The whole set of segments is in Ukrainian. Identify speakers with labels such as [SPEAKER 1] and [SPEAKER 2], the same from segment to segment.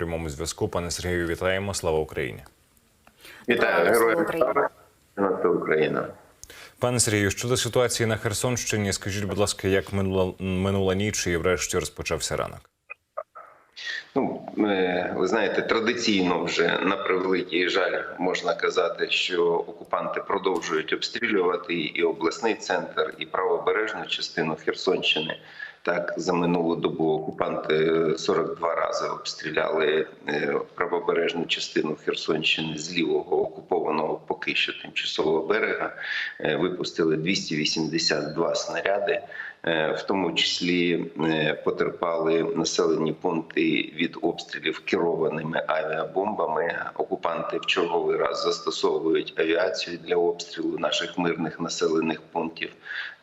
[SPEAKER 1] прямому зв'язку. Пане Сергію, вітаємо. Слава Україні.
[SPEAKER 2] Вітаю, героям слава. Україна.
[SPEAKER 1] Пане Сергію, щодо ситуації на Херсонщині, скажіть, будь ласка, як минула минула ніч і врешті розпочався ранок?
[SPEAKER 2] Ну, е, ви знаєте, традиційно вже на превеликий жаль можна казати, що окупанти продовжують обстрілювати і обласний центр, і правобережну частину Херсонщини. Так, за минулу добу окупанти 42 рази обстріляли е, правобережну частину Херсонщини з лівого окупованого поки що тимчасового берега. Е, Випустили 282 снаряди. Е, В тому числі потерпали населені пункти від обстрілів керованими авіабомбами. Окупанти в черговий раз застосовують авіацію для обстрілу наших мирних населених пунктів.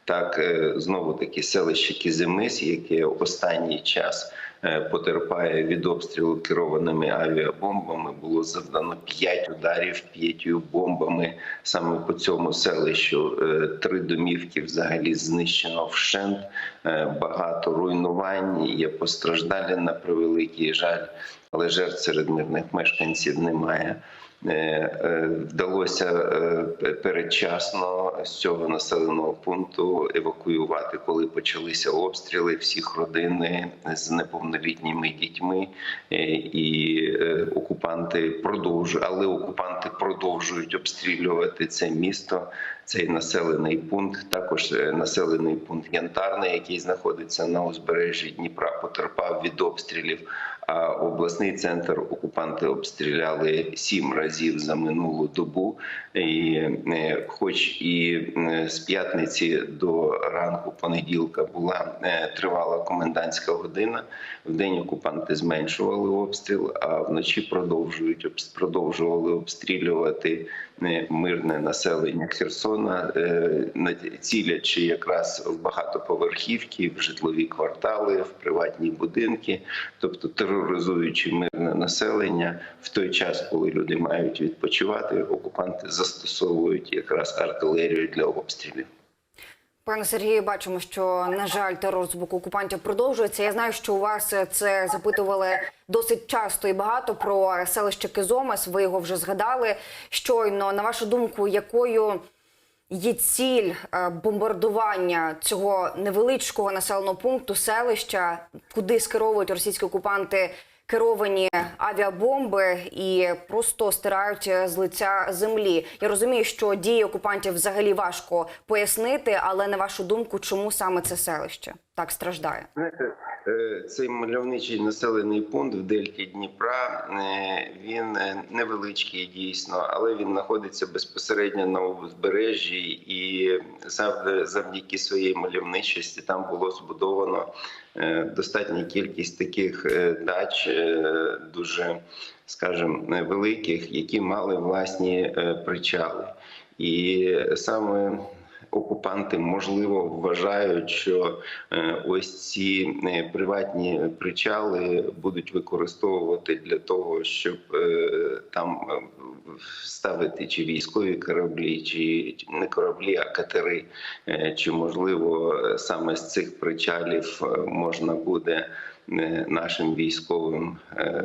[SPEAKER 2] Так, е, знову таки селище Кізимис, яке останній час е, потерпає від обстрілу керованими авіабомбами, було завдано 5 ударів п'ятью бомбами саме по цьому селищу. Е, Три домівки взагалі знищено вщент, багато руйнувань. Є постраждалі на превеликий жаль, але жертв серед мирних мешканців немає. Е, е, Вдалося е, передчасно з цього населеного пункту евакуювати, коли почалися обстріли всіх родини з неповнолітніми дітьми, і окупанти продовжують, але окупанти продовжують обстрілювати це місто. Цей населений пункт, також населений пункт Янтарний, який знаходиться на узбережжі Дніпра, потерпав від обстрілів. А обласний центр окупанти обстріляли сім разів за минулу добу. І, е, хоч і е, з п'ятниці до ранку понеділка була е, тривала комендантська година. В день окупанти зменшували обстріл, а вночі продовжують продовжували обстрілювати мирне населення Херсона, цілячи якраз в багатоповерхівки, в житлові квартали, в приватні будинки, тобто тероризуючи мирне населення в той час, коли люди мають відпочивати, окупанти застосовують якраз артилерію для обстрілів.
[SPEAKER 3] Пане Сергію, бачимо, що на жаль, терор з боку окупантів продовжується. Я знаю, що у вас це запитували досить часто і багато про селище Кизомес. Ви його вже згадали. Щойно на вашу думку, якою є ціль е, бомбардування цього невеличкого населеного пункту, селища, куди скеровують російські окупанти керовані авіабомби і просто стирають е, з лиця землі. Я розумію, що дії окупантів взагалі важко пояснити, але на вашу думку, чому саме це селище так страждає?
[SPEAKER 2] Знаєте, цей мальовничий населений пункт в дельті Дніпра е, він е, невеличкий дійсно, але він знаходиться безпосередньо на узбережжі, і завд- завдяки своїй мальовничості там було збудовано е, достатня кількість таких е, дач, е, дуже скажімо, великих, які мали власні е, причали. І саме окупанти можливо вважають, що е, ось ці е, приватні причали будуть використовувати для того, щоб е, там ставити чи військові кораблі, чи не кораблі, а катери. Чи можливо саме з цих причалів можна буде нашим військовим е,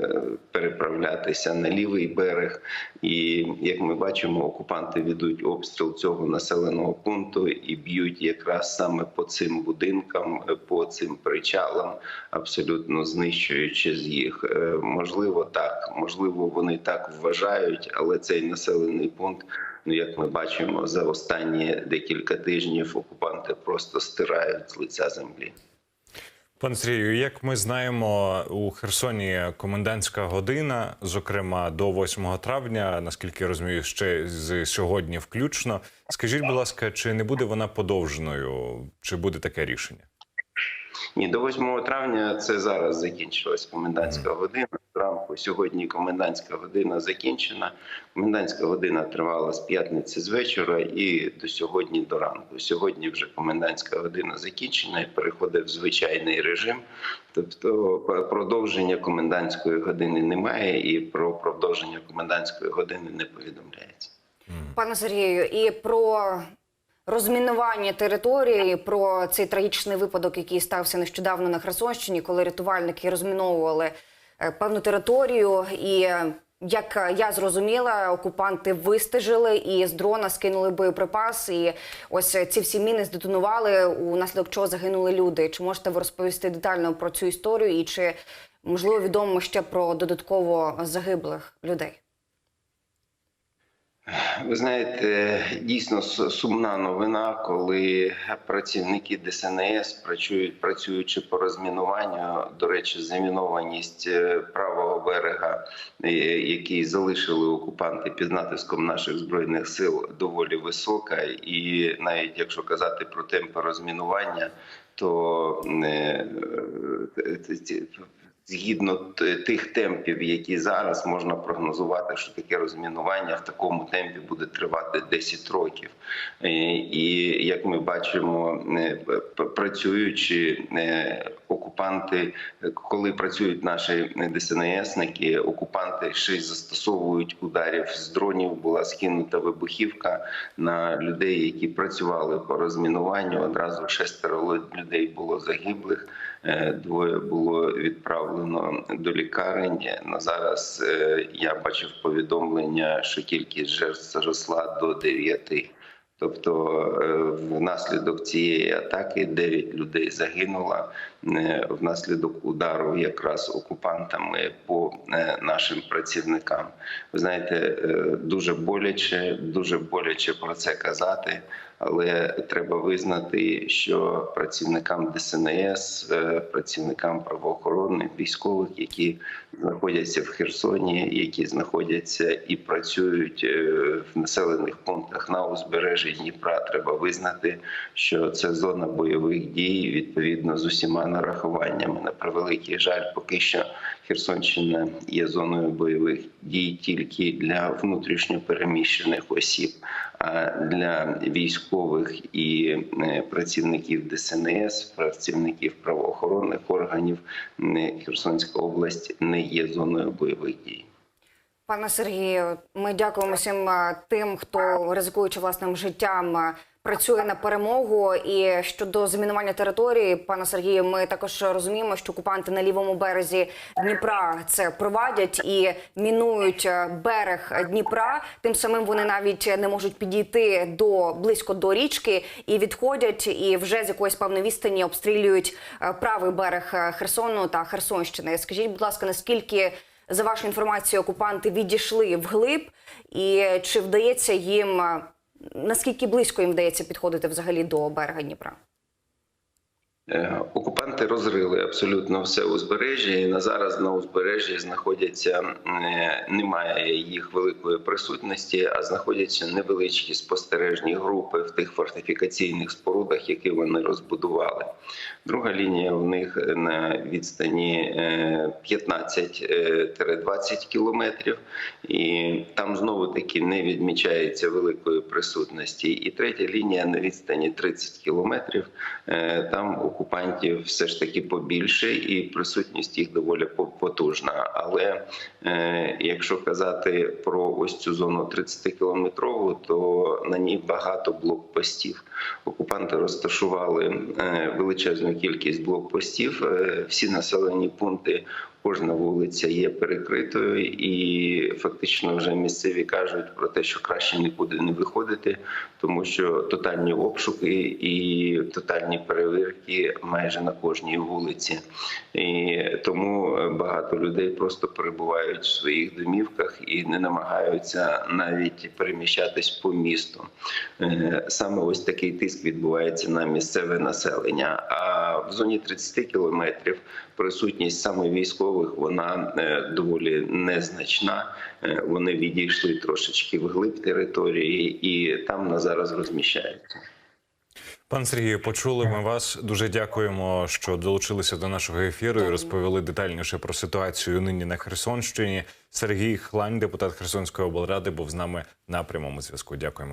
[SPEAKER 2] переправлятися на лівий берег. І як ми бачимо, окупанти ведуть обстріл цього населеного пункту і б'ють якраз саме по цим будинкам, по цим причалам, абсолютно знищуючи з їх. Е, Можливо, так, можливо, вони так вважають, але цей населений пункт. Ну, як ми бачимо, за останні декілька тижнів окупанти просто стирають з лиця землі.
[SPEAKER 1] Пане Сергію, як ми знаємо, у Херсоні комендантська година, зокрема до 8 травня, наскільки я розумію, ще з сьогодні включно. Скажіть, будь ласка, чи не буде вона подовженою? Чи буде таке рішення?
[SPEAKER 2] Ні, до 8 травня це зараз закінчилась комендантська година. Зранку сьогодні комендантська година закінчена. Комендантська година тривала з п'ятниці з вечора і до сьогодні до ранку. Сьогодні вже комендантська година закінчена і переходить в звичайний режим. Тобто продовження комендантської години немає, і про продовження комендантської години не повідомляється.
[SPEAKER 3] Пане Сергію, і про розмінування території, про цей трагічний випадок, який стався нещодавно на Херсонщині, коли рятувальники розміновували е, певну територію і. е, Як я зрозуміла, окупанти вистежили і з дрона скинули боєприпас. І ось е, ці всі міни здетонували, унаслідок чого загинули люди. Чи можете ви розповісти детально про цю історію? І чи можливо відомо ще про додатково загиблих людей?
[SPEAKER 2] Ви знаєте, дійсно сумна новина, коли працівники ДСНС працюють, працюючи по розмінуванню. До речі, замінованість е, правого берега, е, який залишили окупанти під натиском наших збройних сил, доволі висока. І навіть якщо казати про темпи розмінування, то е, Згідно тих темпів, які зараз можна прогнозувати, що таке розмінування в такому темпі буде тривати 10 років. Е, І як ми бачимо, е, працюючи е, окупанти, коли працюють наші ДСНСники, окупанти ще й застосовують ударів з дронів. Була скинута вибухівка на людей, які працювали по розмінуванню. Одразу шестеро людей було загиблих. Е, Двоє було відправлено до лікарень. На зараз е, я бачив повідомлення, що кількість жертв зросла до дев'яти. Тобто, е, внаслідок цієї атаки 9 людей загинуло внаслідок удару якраз окупантами по е, нашим працівникам. Ви знаєте, е, дуже боляче, дуже боляче про це казати. Але треба визнати, що працівникам ДСНС, е, працівникам правоохоронних військових, які знаходяться в Херсоні, які знаходяться і працюють е, в населених пунктах на узбережжі Дніпра, треба визнати, що це зона бойових дій відповідно з усіма нарахуваннями. На превеликий жаль, поки що Херсонщина є зоною бойових дій тільки для внутрішньопереміщених осіб. А для військових і е, працівників ДСНС, працівників правоохоронних органів е, Херсонська область не є зоною бойових дій.
[SPEAKER 3] Пане Сергію, ми дякуємо всім е, тим, хто ризикуючи власним життям. Працює на перемогу і щодо замінування території, пане Сергію, ми також розуміємо, що окупанти на лівому березі Дніпра це провадять і мінують е, берег Дніпра. Тим самим вони навіть не можуть підійти до близько до річки і відходять, і вже з якоїсь певної відстані обстрілюють е, правий берег е, Херсону та Херсонщини. Скажіть, будь ласка, наскільки за вашою інформацією, окупанти відійшли вглиб, і чи вдається їм наскільки близько їм вдається підходити взагалі до берега Дніпра?
[SPEAKER 2] Е, Окупанти розрили абсолютно все узбережжя, і на зараз на узбережжі знаходяться е, немає їх великої присутності, а знаходяться невеличкі спостережні групи в тих фортифікаційних спорудах, які вони розбудували. Друга лінія в них на відстані е, 15-20 кілометрів, і там знову таки не відмічається великої присутності. І третя лінія на відстані 30 кілометрів. Е, Там окупантів все ж таки побільше, і присутність їх доволі потужна. Але е, якщо казати про ось цю зону 30 кілометрову, то на ній багато блокпостів. Окупанти розташували е, величезну кількість блокпостів. Е, Всі населені пункти. Кожна вулиця є перекритою, і фактично вже місцеві кажуть про те, що краще нікуди не виходити, тому що тотальні обшуки і тотальні перевірки майже на кожній вулиці. І тому багато людей просто перебувають в своїх домівках і не намагаються навіть переміщатись по місту. Е, Саме ось такий тиск відбувається на місцеве населення. А в зоні 30 кілометрів присутність саме військових вона е, доволі незначна. Е, Вони відійшли трошечки вглиб території і там на зараз розміщаються.
[SPEAKER 1] Пан Сергію, почули ми вас. Дуже дякуємо, що долучилися до нашого ефіру і розповіли детальніше про ситуацію нині на Херсонщині. Сергій Хлань, депутат Херсонської облради, був з нами на прямому зв'язку. Дякуємо.